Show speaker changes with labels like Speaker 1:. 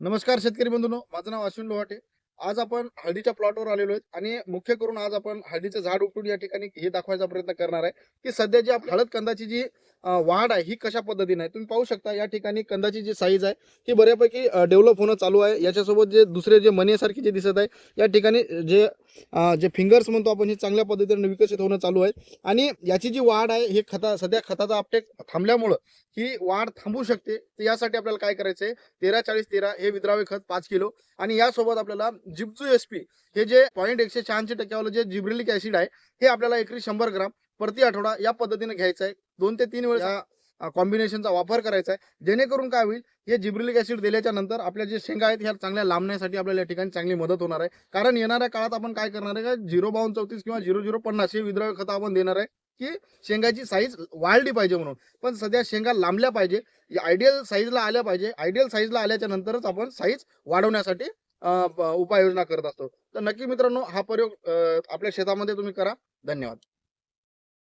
Speaker 1: नमस्कार शेतकरी बंधूंनो माझं नाव अश्विन लोहाटे. आज आपण हळदीच्या प्लॉटवर आलेलो आहेत आणि मुख्य करून आज आपण हळदीचं झाड उपटून या ठिकाणी हे दाखवायचा प्रयत्न करणार आहे की सध्या जी हळद कंदाची जी वाढ आहे ही कशा पद्धतीने आहे? तुम्ही पाहू शकता या ठिकाणी कंदाची जी साईज आहे ही बऱ्यापैकी डेव्हलप होणं चालू आहे. याच्यासोबत जे दुसरे जे मनीसारखे जे दिसत आहे या ठिकाणी जे जे फिंगर्स म्हणतो आपण हे चांगल्या पद्धतीने विकसित होणं चालू आहे. आणि याची जी वाढ आहे हे खता सध्या खताचा अपटेक थांबल्यामुळं ही वाढ थांबू शकते. तर यासाठी आपल्याला काय करायचं आहे तेरा चाळीस तेरा हे विद्रावे खत पाच किलो. आणि यासोबत आपल्याला जिबजू एस पी हे जे पॉईंट एकशे शहाऐंशी टक्क्यावालं जे जिब्रिलिक ऍसिड आहे हे आपल्याला एकरी शंभर ग्राम प्रति आठवडा या पद्धतीने घ्यायचं आहे दोन ते तीन वेळेस या कॉम्बिनेशनचा वापर करायचा आहे. जेणेकरून काय होईल हे जिब्रिलिक ऍसिड दिल्याच्या नंतर आपल्या जे शेंगा आहेत ह्या चांगल्या लांबण्यासाठी आपल्याला या ठिकाणी चांगली मदत होणार आहे. कारण येणाऱ्या काळात आपण काय करणार आहे का झिरो बावन्न चौतीस किंवा झिरो झिरो पन्नास हे विद्राव्य खतं आपण देणार आहे की शेंगाची साईज वाढली पाहिजे म्हणून. पण सध्या शेंगा लांबल्या पाहिजे आयडियल साईजला आल्या पाहिजे आयडियल साईजला आल्याच्या नंतरच आपण साईज वाढवण्यासाठी उपाययोजना करत असतो. तर नक्की मित्रांनो हा प्रयोग आपल्या शेतामध्ये तुम्ही करा. धन्यवाद.